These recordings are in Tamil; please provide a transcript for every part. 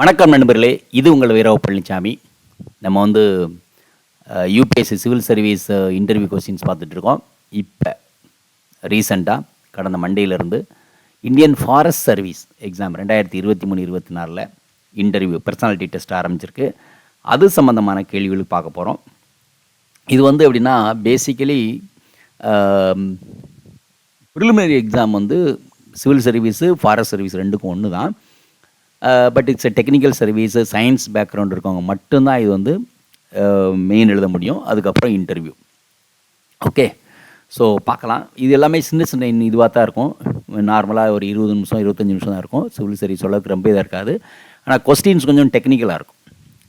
வணக்கம் நண்பர்களே இது உங்கள் வீரவ பழனிசாமி நம்ம வந்து UPSC civil service interview questions பார்த்துட்ருக்கோம். இப்போ ரீசண்டாக கடந்த மண்டேலேருந்து இந்தியன் ஃபாரஸ்ட் சர்வீஸ் எக்ஸாம் ரெண்டாயிரத்தி இருபத்தி மூணு இருபத்தி நாலில் இன்டர்வியூ பர்சனாலிட்டி டெஸ்ட் ஆரம்பிச்சிருக்கு. அது சம்மந்தமான கேள்விகள் பார்க்க போகிறோம் இது வந்து எப்படின்னா பேசிக்கலி ப்ரிலிமினரி எக்ஸாம் வந்து சிவில் சர்வீஸு ஃபாரஸ்ட் சர்வீஸ் ரெண்டுக்கும் ஒன்று தான் but it's a technical service science background இருக்கவங்க மட்டும்தான் இது வந்து மெயின் எழுத முடியும். அதுக்கப்புறம் இன்டர்வியூ ஓகே ஸோ பார்க்கலாம். இது எல்லாமே சின்ன சின்ன இதுவாக தான் இருக்கும். நார்மலாக ஒரு இருபது நிமிஷம் இருபத்தஞ்சி நிமிஷம் தான் இருக்கும். சிவில் சர்வீஸ் அளவுக்கு ரொம்ப இதாக இருக்காது. ஆனால் கொஸ்டின்ஸ் கொஞ்சம் டெக்னிக்கலாக இருக்கும்.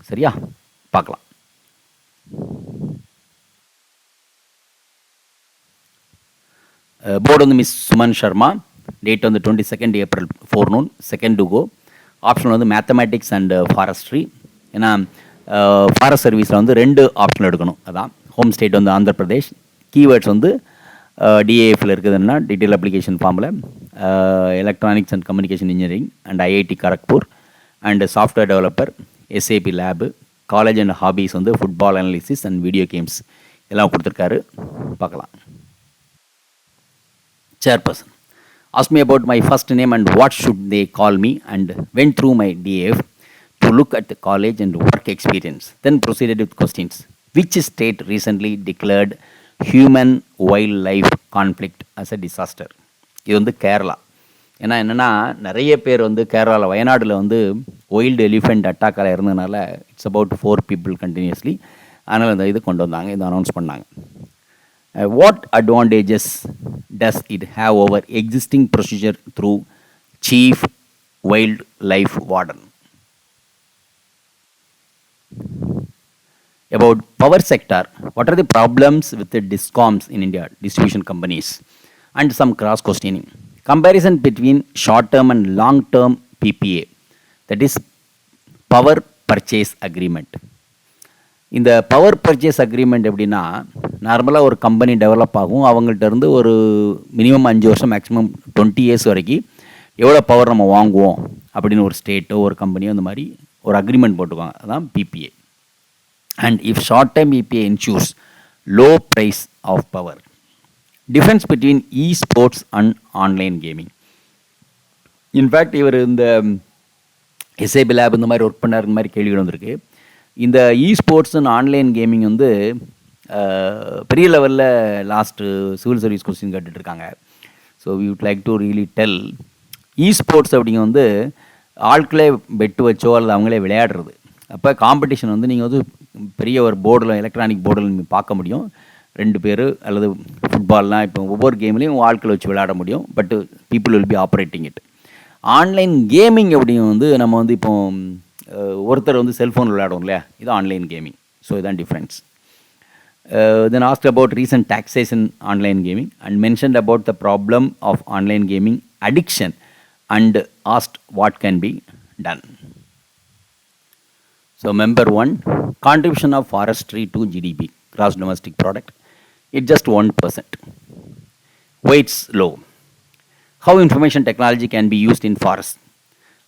சரியா? பார்க்கலாம். போர்டு வந்து மிஸ் சுமன் சர்மா. டேட் வந்து twenty second April forenoon second to go option வந்து மேத்தமேட்டிக்ஸ் அண்ட் ஃபாரஸ்ட்ரி ஏன்னா ஃபாரஸ்ட் சர்வீஸில் வந்து ரெண்டு ஆப்ஷன் எடுக்கணும். அதான் ஹோம் ஸ்டேட் வந்து ஆந்திர பிரதேஷ் கீவேர்ட்ஸ் வந்து டிஏஎஃப்ல இருக்குதுன்னா டீட்டெயில் அப்ளிகேஷன் ஃபார்மில் electronics and communication engineering and IIT Kharagpur and software developer SAP lab college and hobbies வந்து football analysis and video games எல்லாம் கொடுத்துருக்காரு. பார்க்கலாம். Chairperson Asked me about my first name and what should they call me and went through my DF to look at the college and work experience. Then proceeded with questions. Which state recently declared human wildlife conflict as a disaster? இது வந்து கேரளா ஏன்னா என்னென்னா நிறைய பேர் வந்து கேரளாவில் வயநாடில் வந்து ஒயில்டு எலிஃபெண்ட் அட்டாக்கால் இருந்ததுனால it's about four people continuously அதனால் இந்த இது கொண்டு வந்தாங்க இதை அனௌன்ஸ் பண்ணாங்க Uh, what advantages does it have over existing procedure through chief wildlife warden about power sector what are the problems with the discoms in india distribution companies and some cross questioning comparison between short term and long term ppa that is power purchase agreement இந்த பவர் பர்ச்சேஸ் அக்ரிமெண்ட் எப்படின்னா நார்மலாக ஒரு கம்பெனி டெவலப் ஆகும். அவங்கள்ட்ட இருந்து ஒரு மினிமம் அஞ்சு வருஷம் மேக்ஸிமம் டுவெண்ட்டி இயர்ஸ் வரைக்கும் எவ்வளோ பவர் நம்ம வாங்குவோம் அப்படின்னு ஒரு ஸ்டேட்டோ ஒரு கம்பெனியோ அந்த மாதிரி ஒரு அக்ரிமெண்ட் போட்டுக்குவாங்க அதான் PPA and if short time PPA ensures low price of power difference between esports and online gaming in fact இவர் இந்த எஸ்ஏபி லேப் இந்த மாதிரி ஒர்க் பண்ணார் இந்த மாதிரி கேள்வி வந்திருக்கு. இந்த esports and online gaming வந்து பெரிய லெவலில் last civil service question கேட்டுட்ருக்காங்க. So we would like to really tell esports அப்படிங்க வந்து ஆட்களே பெட்டு வச்சோ அல்லது அவங்களே விளையாடுறது. அப்போ காம்படிஷன் வந்து நீங்கள் வந்து பெரிய ஒரு போர்டில் எலக்ட்ரானிக் போர்டில் நீங்கள் பார்க்க முடியும். ரெண்டு பேர் அல்லது ஃபுட்பால்லாம் இப்போ ஒவ்வொரு கேம்லேயும் ஆட்களை வச்சு விளையாட முடியும். But people will be operating it online gaming அப்படிங்க வந்து நம்ம வந்து இப்போ ஒருத்தர் வந்து செல்ஃபோன் விளையாடுவோம் இல்லையா? இது ஆன்லைன் கேமிங் ஸோ இதுதான் difference Uh, then asked about recent taxation online gaming and mentioned about the problem of online gaming addiction and asked what can be done. So member 1 contribution of forestry to GDP gross domestic product it's just 1%. Weights low. How information technology can be used in forest.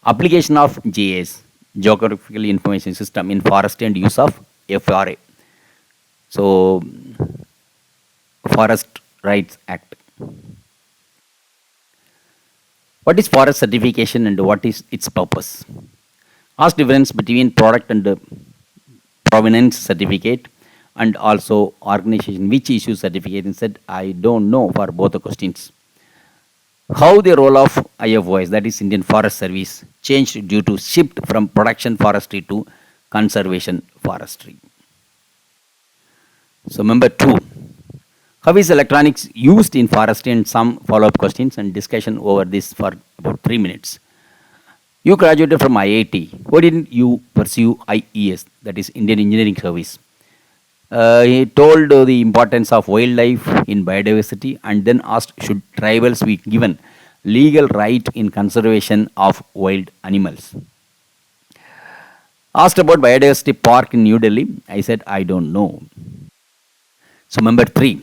Application of GIS geographical information system in forest and use of FRA so, Forest Rights Act. What is forest certification and what is its purpose? Ask difference between product and provenance certificate and also organization which issues certificate and said I don't know for both the questions. How the role of IFOS that is Indian Forest Service changed due to shift from production forestry to conservation forestry. So number two, how is electronics used in forestry and some follow-up questions and discussion over this for about three minutes. You graduated from IIT. Why didn't you pursue IES, that is Indian Engineering Service? Uh, he told uh, the importance of wildlife in biodiversity and then asked should tribals be given legal right in conservation of wild animals. Asked about biodiversity park in New Delhi, I said I don't know. So number three,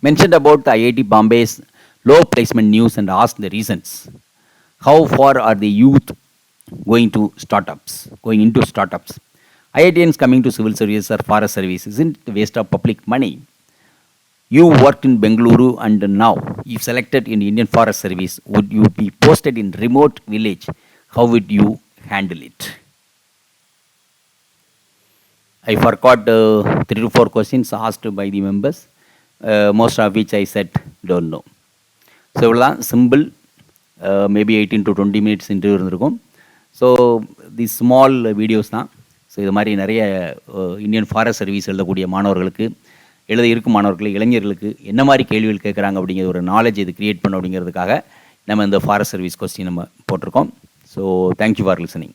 mentioned about the IIT Bombay's low placement news and asked the reasons. How far are the youth going to startups, going into startups. IITians coming to civil service or forest service isn't a waste of public money. You worked in Bengaluru and now, if selected in Indian Forest Service, would you be posted in remote village? How would you handle it? I forgot uh, three to four questions asked by the members, uh, most of which I said don't know. So இவ்வளோதான் simple maybe eighteen to twenty minutes interview இருந்திருக்கும். ஸோ தி ஸ்மால் வீடியோஸ் தான். ஸோ இது மாதிரி நிறைய இந்தியன் ஃபாரஸ்ட் சர்வீஸ் எழுதக்கூடிய மாணவர்களுக்கு எழுத இருக்கும் மாணவர்களுக்கு இளைஞர்களுக்கு என்ன மாதிரி கேள்விகள் கேட்குறாங்க அப்படிங்கிற ஒரு நாலேஜ் இது க்ரியேட் பண்ண அப்படிங்கிறதுக்காக நம்ம இந்த ஃபாரஸ்ட் சர்வீஸ் கொஸ்டின் நம்ம போட்டிருக்கோம். So thank you for listening